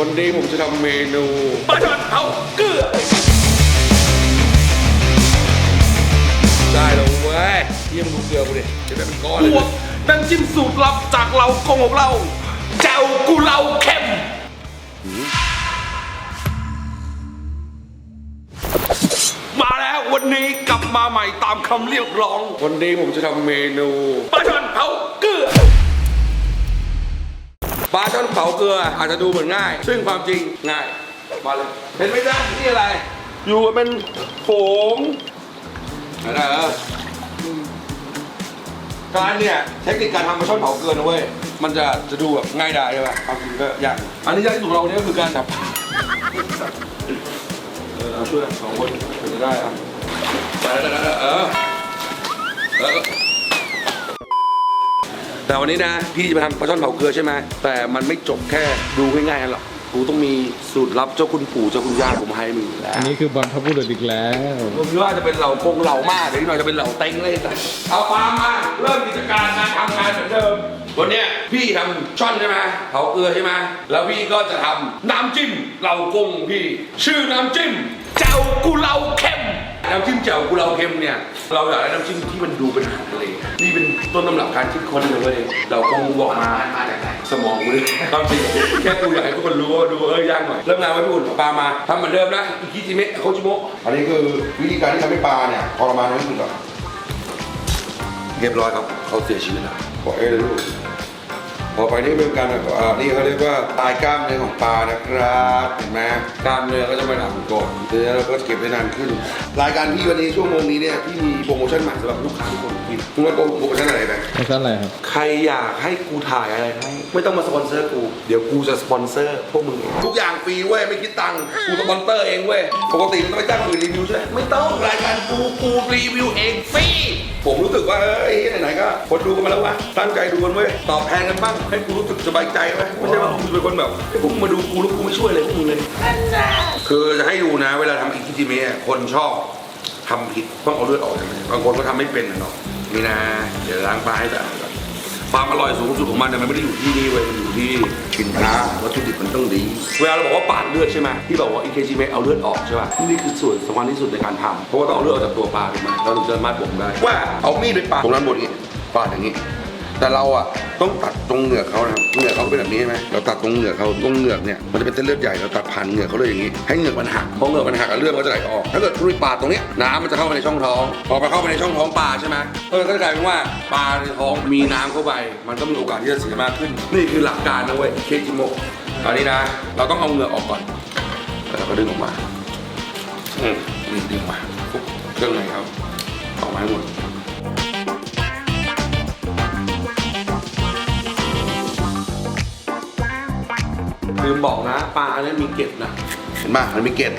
วันนี้ผมจะทำเมนูปลาช่อนเผาเกลือได้แล้วเว้ยเยี่ยมดูเกลือกูดิจะแบบเป็นก้อนบเลวยกน้ำจิ้มสูตรลับจากเรากงของเราแจ่วกุเลาเข้มมาแล้ววันนี้กลับมาใหม่ตามคำเรียกร้องวันนี้ผมจะทำเมนูปลาช่อนเผาาช่อนเผาเกลืออาจจะดูเหมือนง่าย ซึ่งความจริงง่ายมาเลยเห็นไหมจ๊ะนี่อะไร อยู่กันเป็นโขงอะไรเหรอการเนี่ยเทคนิคการทำปลาช่อนเผาเกลือนะเว้ย มันจะจะดูแบบง่ายดายใช่ป่ะความจริงก็ยาก อันนี้ยากที่สุดเราเนี่ยก็คือการจับเออเอาช่วยสองคนถึงจะได้อะไปแล้วแล้วแล้วเออเออ แต่วันนี้นะ พี่จะมาทำปลาช่อนเผาเกลือใช่ไหมแต่มันไม่จบแค่ดูง่ายๆกันหรอกกูต้องมีสูตรลับเจ้าคุณปู่เจ้าคุณย่าผมให้มึงอยู่แล้วอันนี้คือบรรพบุรุษอีกแล้วผมคิดว่าจะเป็นเหล่าคงเหล่ามากเดี๋ยวอีกหน่อยจะเป็นเหล่าเต็งเลยแต่เอาปลามาเริ่มกิจการการทำงานเหมือนเดิมวันเนี้ยพี่ทำช่อนใช่ไหมเผาเกลือใช่ไหมแล้วพี่ก็จะทำน้ำจิ้มเหล่ากงของพี่ ชื่อน้ำจิ้ม แจ่วกุเลาเข้มน้ำจิ้มแจ่วกุเลาเค็มเนี่ยเราอยากได้น้ำจิ้มที่มันดูเป็นอาหารทะเลนี่เป็นต้นตำรับการคิดค้นเลยเว้ยเราคงบอกมามาจากไหนสมองกูเลยความจริงแค่กูอยากให้ทุกคนรู้ว่าดูเอ้ยยากหน่อยเริ่มงานไว้พี่อุ่นเอาปลามาทำเหมือนเดิมนะอิคิจิเมะโคจิโมะอันนี้คือวิธีการที่ทำให้ปลาเนี่ยทรมานน้อยที่สุดก่อนเรียบร้อยครับเขาเสียชีวิตแล้วปล่อยให้เลยลูก ต่อไปนี่เป็นการแบบอ่านี่เขาเรียกว่าตายกล้ามเนื้อของปลานะครับเห็นไหมกล้ามเนื้อก็จะไม่หนักก่อนเนื้อเราก็เก็บได้นานขึ้น รายการพี่วันนี้ชั่วโมงนี้เนี่ยพี่มีโปรโมชั่นใหม่สำหรับลูกค้าทุกคนพี่คุณว่าโปรโมชั่นอะไรไปไม่ใช่อะไรครับ ใครอยากให้กูถ่ายอะไรให้ไม่ต้องมาสปอนเซอร์กู เดี๋ยวกูจะสปอนเซอร์พวกมึงเองทุกอย่างฟรีเว้ยไม่คิดตังค์กูสปอนเซอร์เองเว้ยปกติมันต้องไปจ้างคนอื่นรีวิวใช่ไหมไม่ต้อง รายการกูกูรีวิวเองฟรีผมรู้สึกว่าเอ้ยไหนๆก็คนดูกันมาแล้ววะตั้งใจดูกันเว้ยตอบแทนกันบ้างให้กูรู้สึกสบายใจเว้ยไม่ใช่ว่ากูเป็นคนแบบให้พวกมึงมาดูกูแล้วกูไม่ช่วยเลยพวกมึงเลยคือจะให้ดูนะ เวลาทำอิคิจิเมะคนชอบทำผิดต้องเอาเลือดออกจากมันบางคนก็ทำไม่เป็นนะเนาะนี่นะ เดี๋ยวล้างปลาให้สะอาดก่อน ความอร่อยสูงสุดของมันเนี่ยมันไม่ได้อยู่ที่นี่เว้ยมันอยู่ที่สินค้าวัตถุดิบมันต้องดี เวลาเราบอกว่าปาดเลือดใช่ไหมที่บอกว่าอิเคจิเมะเอาเลือดออกใช่ป่ะนี่คือส่วนสำคัญที่สุดในการทำเพราะว่าต้องเอาเลือดออกจากตัวปลาถูกไหมเราถึงจะสามารถบ่มได้ว่าเอามีดไปปาดตรงนั้นหมดนี้ปาดอย่างนี้ แต่เราอะต้องตัดตรงเหงือกเขานะครับเหงือกเขาเป็นแบบนี้ใช่ไหมเราตัดตรงเหงือกเขาตรงเหงือกเนี่ยมันจะเป็นเส้นเลือดใหญ่เราตัดผ่านเหงือกเขาเลยอย่างนี้ให้เหงือกมันหักพอเหงือกมันหักอะเลือดมันก็จะไหลออกถ้าเกิดคุณไปาดตรงเนี้ยน้ำมันจะเข้าไปในช่องท้องพอไปเข้าไปในช่องท้องปลาใช่ไหมก็จะกลายเป็นว่าปลาในท้องมีน้ำเข้าไป มันก็มีโอกาสที่จะเสียมากขึ้น นี่คือหลักการนะเว้ยเคจิโมะตอนนี้นะ เราต้องเอาเหงือกออกก่อนแล้วเราก็ดึงออกมาอืมดึงออกมาปุ๊บเครื่องในเขาออกมาให้หมด ลืมบอกนะปลาอันนี้มีเกล็ดนะเห็นป่ะมันมีเกล็ด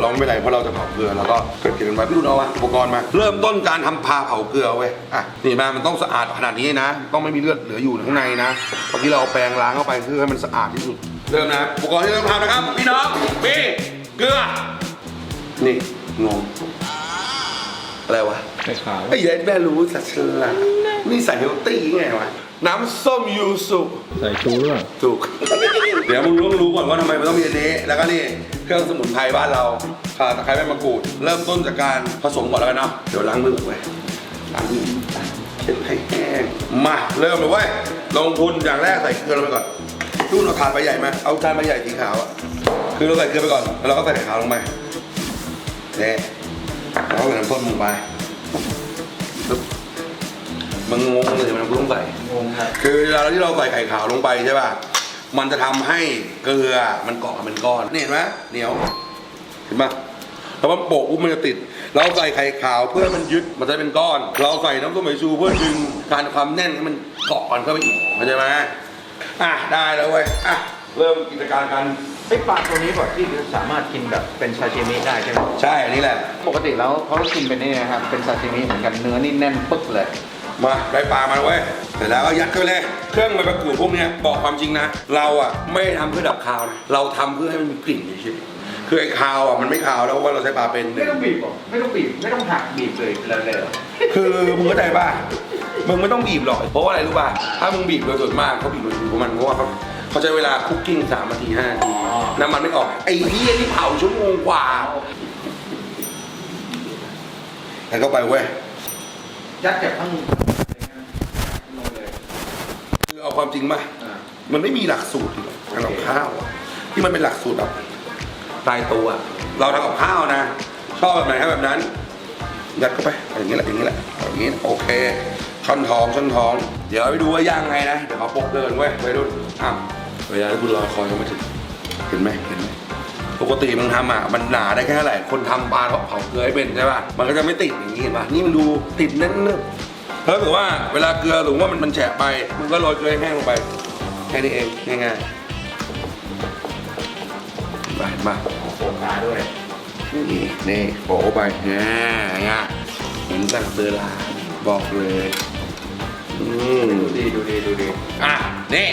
เราไม่เป็นไรเพราะเราจะเผาเกลือแล้วก็เกิดเกล็ดกันไว้พี่ดูเอาวะอุปกรณ์มา เริ่มต้นการทำพาเผาเกลือเว้ยอะนี่มามันต้องสะอาดขนาดนี้นะ ต้องไม่มีเลือดเหลืออยู่ข้างในนะเมื่อกี้เราเอาแปรงล้างเข้าไปเพื่อให้มันสะอาดที่สุด เริ่มนะอุปกรณ์ที่ต้องทำนะครับพี่น้องมีเกลือ นี่งงอะไรวะไข่ขาวไอ้เด็ดแม่รู้สัตว์ฉลาดนี่ใส่เฮลตี้ไงวะน้ำส้มยูสุใส่ชูด้วยถูกเดี๋ยวมึงรู้รู้ก่อนว่าทำไมมันต้องมีอันนี้ แล้วก็นี่เครื่องสมุนไพรบ้านเราข่าตะไคร้ใบมะกรูด เริ่มต้นจากการผสมก่อนแล้วกันเนาะเดี๋ยวล้างมือก่อนเว้ยล้างมือเช็ดให้แห้งมาเริ่มเลยเว้ยลงทุนอย่างแรกใส่เกลือลงไปก่อนดูนเอาถาดใบใหญ่มาเอาจานใบใหญ่สีขาวอะคือเราใส่เกลือไปก่อนแล้วเราก็ใส่ไข่ขาวลงไปเน่แล้วก็ใส่น้ำส้มลงไปปึ๊บมันงงเลยมันกูต้องใส่งงครับคือเวลาที่เราใส่ไข่ขาวลงไปใช่ป่ะ มันจะทำให้เกลือมันเกาะกันเป็นก้อนนี่เห็นไหมเหนียว เห็นปะแล้วมันโปะปุ๊บมันจะติด เราใส่ไข่ขาวเพื่อให้มันยึดมันจะเป็นก้อน เราใส่น้ำส้มสายชูเพื่อดึงการความแน่นให้มันเกาะกันเข้าไปอีกเข้าใจไหมอะได้แล้วเว้ยอะเริ่มกิจการกันไอ้ปลาตัวนี้ก่อนที่สามารถกินแบบเป็นซาชิมิได้ใช่ไหมใช่อันนี้แหละ ปกติแล้วเขากินเป็นนี่นะครับ เป็นซาชิมิเหมือนกันเนื้อนี่แน่นปึ๊กเลย มาได้ปลามาแล้วเว้ยเสร็จแล้วก็ยัดเข้าไปเลยเครื่องใบมะกรูดพวกเนี้ยบอกความจริงนะ เราอะไม่ได้ทำเพื่อดับคาวนะเราทำเพื่อให้มันมีกลิ่นเฉยๆคือไอ้คาวอะมันไม่คาวแล้วเพราะว่าเราใช้ปลาเป็นไม่ต้องบีบหรอไม่ต้องบีบไม่ต้องหักบีบเลยเลยเลยเหรอคือมึงเข้าใจป่ะ มึงไม่ต้องบีบหรอก เพราะว่าอะไรรู้ป่ะ ถ้ามึงบีบโดยส่วนมากเขาบีบโดยส่วนของมันเพราะว่าเขาเขาใช้เวลาคุกกิ้งสามนาทีห้านาทีน้ำมันไม่ออก ไอ้เฮียนี่เผาชั่วโมงกว่าใส่เข้าไปเว้ยยัดเก็บทั้งคือ เอาความจริงมามันไม่มีหลักสูตรหรอกการกับข้าวอะที่มันเป็นหลักสูตรแบบตายตัวเราทำกับข้าวนะชอบแบบไหนให้แบบนั้น ยัดเข้าไปอย่างนี้แหละอย่างนี้แหละอย่างนี้โอเคช่อนท้องช่อนท้อง เดี๋ยวไปดูว่าย่างไงนะเดี๋ยวเขาปกเดินเว้ยไปดูอะเวลาที่คุณรอคอยเขามาถึงเห็นไหมเห็นไหมปกติมึงทำอะมันหนาได้แค่ไหนคนทำปลาเขาเผาเกลือให้เป็นใช่ป่ะมันก็จะไม่ติดอย่างนี้เห็นป่ะนี่มันดูติดแน่นนึบ ถ้าเกิดว่าเวลาเกลือหรือว่ามันมันแฉะไปมึงก็โรยเกลือให้แห้งลงไปแค่นี้เองง่ายๆไปมาโฟกัสด้วยนี่นี่โปะไปเนี่ยเนี่ยเหมือนสั่งเซอร์ลาบอกเลยอืมดูดีดูดีดูดีอะนี่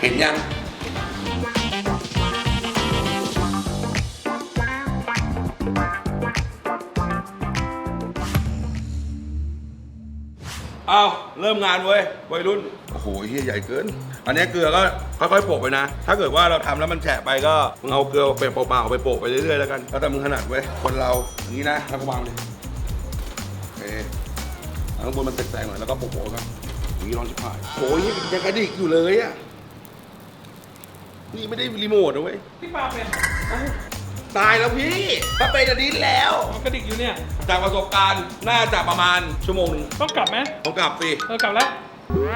เห็นยัง เอาเริ่มงานเว้ยวัยรุ่น โอ้โหเฮียใหญ่เกิน อันนี้เกลือก็ค่อยๆโปะไปนะ ถ้าเกิดว่าเราทำแล้วมันแฉะไปก็มึงเอาเกลือไปเปล่าๆไปโปะไปเรื่อยๆแล้วกันแล้วแต่มึงถนัดเว้ยคนเราอย่างนี้นะแล้วก็วางเลยโอเคเอาข้างบนมันแตกๆหน่อยแล้วก็โปะๆครับอย่างนี้ร้อนชิบหายโอ้ยยังกระดิกอยู่เลยอะนี่ไม่ได้รีโมทนะเว้ยพี่ปาเป็น ตายแล้วพี่ถ้าเป็นอะดิ้นแล้ว มันกระดิกอยู่เนี่ย จากประสบการณ์น่าจะประมาณชั่วโมงหนึงต้องกลับไหมต้องกลับสิเออกลับแล้ว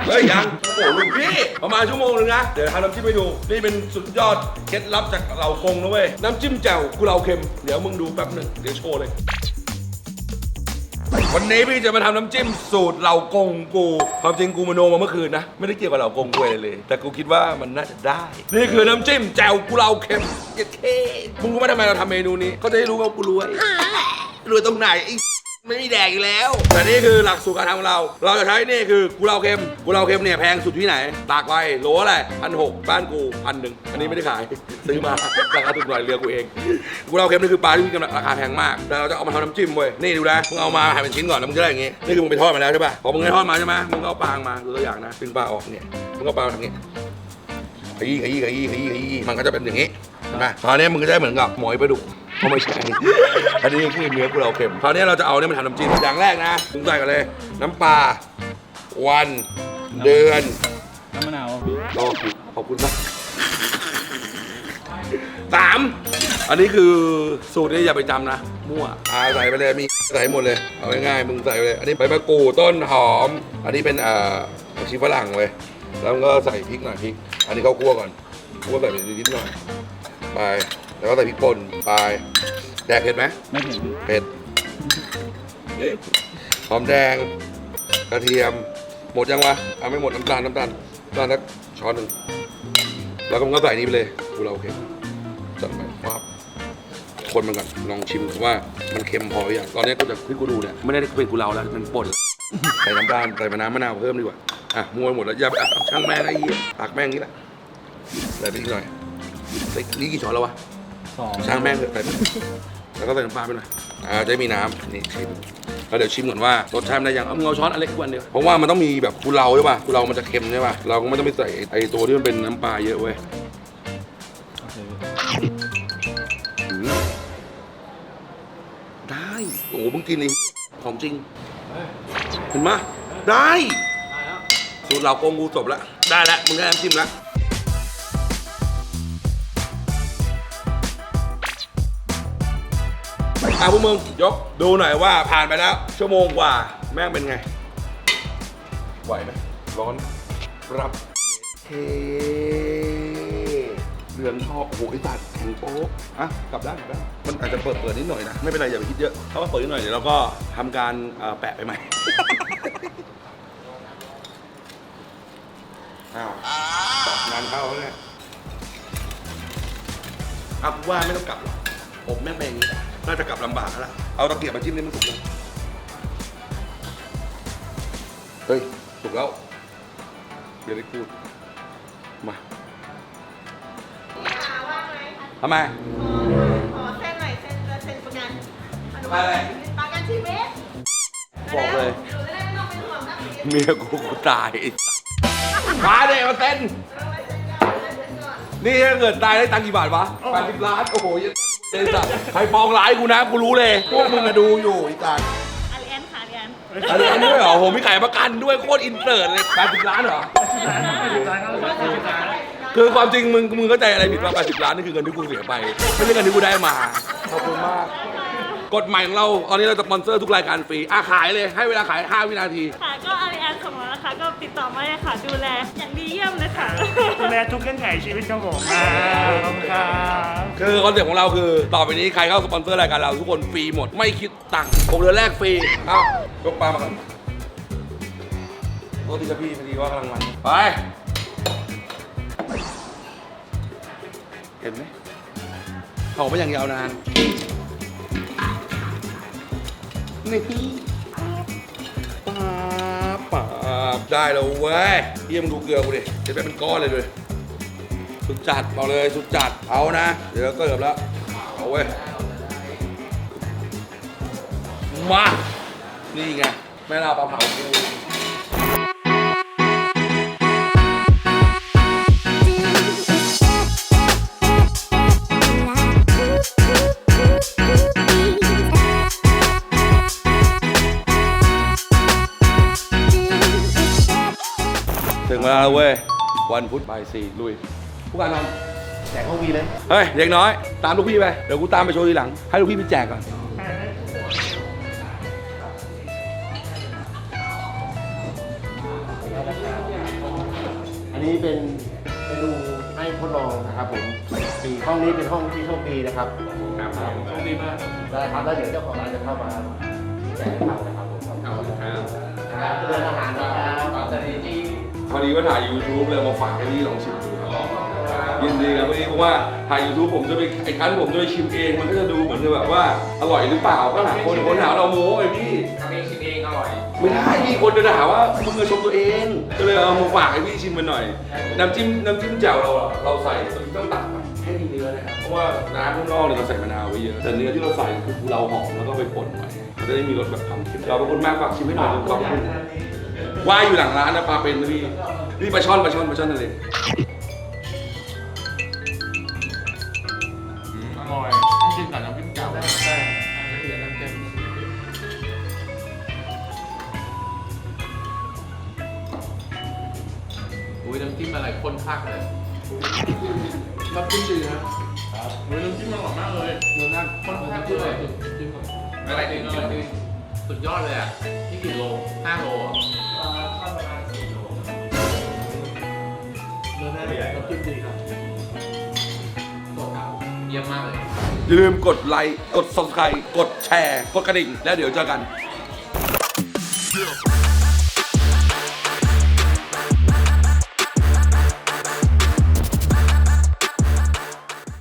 เฮ้ยยังโอ้โหลุงพี่ประมาณชั่วโมงนึงนะเดี๋ยวทำน้ำจิ้มให้ดูนี่เป็นสุดยอดเคล็ดลับจากเหล่ากงนะเว้ยน้ำจิ้มแจ่วกุเลาเค็มเดี๋ยวมึงดูแป๊บหนึ่งเดี๋ยวโชว์เลย วันนี้พี่จะมาทำน้ำจิ้มสูตรเหล่ากงกู ความจริงกูมโนมาเมื่อคืนนะ ไม่ได้เกี่ยวกับเหล่ากงกูเลย แต่กูคิดว่ามันน่าจะได้ นี่คือน้ำจิ้มแจ่วกุเลาเค็มเย็ดเคมึงรู้ไหมทำไมเราทำเมนูนี้เขาจะได้รู้ว่ากูรวยรวยตรงไหนไอ้ ไม่มีแดกอีกแล้ว แต่นี่คือหลักสูตรการทำของเรา เราจะใช้นี่คือกุเลาเค็มกุเลาเค็มเนี่ยแพงสุดที่ไหน ตากไว้โหลอะไรพันหกบ้านกูพันหนึ่งอันนี้ไม่ได้ขาย ซื้อมาราคาถูกหน่อยเรือกูเองกุเลาเค็มนี่คือปลาที่มีกำลังราคาแพงมากแต่เราจะเอามาทำน้ำจิ้มเว้ยนี่ดูนะมึงเอามาหั่นเป็นชิ้นก่อนแล้วมึงจะได้อย่างงี้นี่คือมึงไปทอดมาแล้วใช่ป่ะพอมึงได้ทอดมาใช่ไหมมึงก็เอาปลามาดูตัวอย่างนะดึงปลาออกเนี่ยมึงก็ปลาทำอย่างงี้ขยี้ขยี้ขยี้ขยี้ขยี้มันก็จะเป็นอย่างนี้นไหมคราวนี้มึงก็จะได้เหมือนกับหมอยปลาดุก ก็ไม่ใช่ อันนี้คือเนื้อกุเลาเค็ม คราวนี้เราจะเอาเนี่ยมาทำน้ำจิ้ม อย่างแรกนะมึงใส่กันเลย น้ำปลา วัน เดือนน้ำมะนาวโอ้ขอบคุณมากสามอันนี้คือสูตรนี้อย่าไปจำนะ มั่วอาใส่ไปเลยมีใส่หมดเลย เอาง่ายๆมึงใส่ไปเลย อันนี้ใบมะกรูดต้นหอม อันนี้เป็นเอ่อผักชีฝรั่งเลยแล้วก็ใส่พริกหน่อยพริก อันนี้ข้าวคั่วก่อนคั่วใส่ไปนิดๆหน่อย ไป แล้วก็ใส่พริกป่นไปแดกเผ็ดไหมไม่เห็นเผ็ดหอมแดง กระเทียม หมดยังวะเอาไม่หมดน้ำตาลน้ำตาลน้ำตาลสักช้อนหนึ่งแล้วก็มึงก็ใส่นี่ไปเลยกูเราโอเคจัดไปปั๊บคนมันก่อนลองชิมก่อนว่ามันเค็มพอหรือยังตอนนี้กูจะที่กูดูเนี่ยไม่ได้เป็นกูเราแล้วมันป่นแล้วใส่น้ำตาลใส่มะนาวมะนาวเพิ่มดีกว่าอะมัวหมดแล้วอย่าไปอะช่างแม่งไอ้เหี้ยตักแม่งนี้แหละใส่ไปอีกหน่อยใส่นี่กี่ช้อนแล้ววะ สองช่างแม่งเลยไปแล้วก็ใส่น้ำปลาไปหน่อยอ่าจะได้มีน้ำนี่ชิมแล้วเดี๋ยวชิมก่อนว่ารสชาติมันได้ยังเอามึงเอาช้อนอันเล็กกว่าอันเดียวเพราะว่ามันต้องมีแบบกุเลาใช่ป่ะกุเลามันจะเค็มใช่ป่ะเราก็ไม่ต้องไปใส่ไอตัวที่มันเป็นน้ำปลาเยอะเว้ยโอเคอืมได้โอ้โหมึงกินไอ้ของจริงเห็นไหมยได้สูตรเราโกงกูจบแล้วได้แล้วมึงได้น้ำจิ้มแล้ว อะพวกมึงยกดูหน่อยว่าผ่านไปแล้วชั่วโมงกว่า แม่งเป็นไง ไหวไหมร้อนรับเฮ้เรืองทองโอ้โหไอ้สัตว์แข็งโป๊กอะกลับด้านกลับด้านมันอาจจะเปิดเปิดนิดหน่อยนะ ไม่เป็นไรอย่าไปคิดเยอะถ้าว่าเปิดนิดหน่อยเดี๋ยวเราก็ทำการเอ่อแปะไปใหม่ อ้าวตัดงานเข้าแล้วเนี่ยอะกูว่าไม่ต้องกลับหรอกผมแม่งเป็นอย่างนี้ น่าจะกลับลำบากแล้วล่ะเอาตะเกียบมาจิ้มนี่มันสุกแล้วเฮ้ยสุกแล้วเดี๋ยวได้พูดมาทำไมขอเส้นหน่อยเส้นเส้นประกันอนุอะไรประกันชีวิตบอกเลยหนูจะได้ไม่ต้องเป็นห่วงทรัพย์สินเมียกูกูตายไอ้สัสมาเด็มาเต้นเออไว้เส้นกันนี่ถ้าเกิดตายได้ตังค์กี่บาทวะแปดสิบล้านโอ้โห เจ๊สัตว์ใครปองร้ายกูนะกูรู้เลย พวกมึงมาดูอยู่ไอีกาอาริแอนค่ะอาริแอนอะไรอันนี้ด้วยเหรอโหมีขายประกันด้วยโคตรอินเตอร์เลยแปดสิบล้านเหรอ คือความจริงมึงมึงเข้าใจอะไรผิดว่า80ล้านนี่คือเงินที่กูเสียไปไม่ใช่เงินที่กูได้มาขอบคุณมากกฎใหม่ของเราตอนนี้เราจะสปอนเซอร์ทุกรายการฟรีอะขายเลยให้เวลาขาย 5 วินาที ค่ะก็อาริแอน ก็ติดต่อมาเลยค่ะ ดูแลอย่างดีเยี่ยมเลยค่ะ ดูแลทุกเงื่อนไขชีวิตครับผมอ่าขอบคุณครับคือคอนเซ็ปต์ของเราคือ ต่อไปนี้ใครเข้าสปอนเซอร์รายการเราทุกคนฟรีหมดไม่คิดตังค์หกเดือนแรกฟรีเอ้ายกปลามาก่อนโทษทีครับพี่พอดีว่ากำลังมันไป เห็นไหมเขาไม่อย่างยาวนานนี่ ได้แล้วเว้ยเยี่ยมงดูเกลือกูดิจะเป็นก้อนเลยเลยสุดจัดเอาเลยสุดจัดเอานะ เดี๋ยวก็เกือบแล้วเอาเว้ยมา นี่ไงแม่ลาปลาเผากู ถึงเวลาแล้วเว้ย วันพุธบ่ายสี่ลุย ผู้การทำแจกห้องวีเลยเฮ้ย เด็กน้อย ตามลูกพี่ไป เดี๋ยวกูตามไปโชว์ทีหลัง ให้ลูกพี่ไปแจกก่อน อันนี้เป็นเมนูให้ทดลองนะครับผมปีห้องนี้เป็นห้องที่โชคดีนะครับครับโชคดีมากได้ครับแล้วเดี๋ยวเจ้าของร้านจะเข้ามาแจกให้เรานะครับผมครับครับ เรือนอาหารนะ ดีว่าถ่าย YouTube เลยมาฝากให้พี่ลองชิมดูครับยินดีครับพี่เพราะว่าถ่าย YouTube ผมจะไปไอ้ครั้งที่ผมจะไปชิมเองมันก็จะดูเหมือนกับแบบว่าอร่อยหรือเปล่าก็หาคนคนหาเราโม้ไอ้พี่ ทำเองชิมเองอร่อยไม่ได้มีคนจะด่าว่ามึงมาชมตัวเองก็เลยเอามาฝากให้พี่ชิมมาหน่อย น้ำจิ้มน้ำจิ้มแจ่วเราอะเราใส่ต้องตักแบบให้มีเนื้อนะครับเพราะว่าน้ำข้างนอกเนี่ยเราใส่มะนาวไว้เยอะแต่เนื้อที่เราใส่คือเราหอมแล้วก็ไปป่นไว้มันจะได้มีรสแบบความเค็มเราเป็นคนมากฝากชิมให้หน่อยดูความคุ้ม ว่ายอยู่หลังร้านนะปลาเป็นนะพี่นี่ปลาช่อนปลาช่อนปลาช่อนทะเลอร่อยกินกับน้ำพริกเก่าได้ได้เหลือน้ำเค็มอุ้ยน้ำจิ้มอะไรข้นคักเลยน้ำจิ้มดีนะครับอุ้ยน้ำจิ้มอร่อยมากเลยเนื้อนั่นข้นคักเลยจิ้มก่อนอะไรจริงอร่อยจริงสุดยอดเลยอะนี่กี่โลห้าโล มากเลย อย่าลืมกดไลค์ กด subscribe กดแชร์ กดกระดิ่ง แล้วเดี๋ยวเจอกัน Yeah.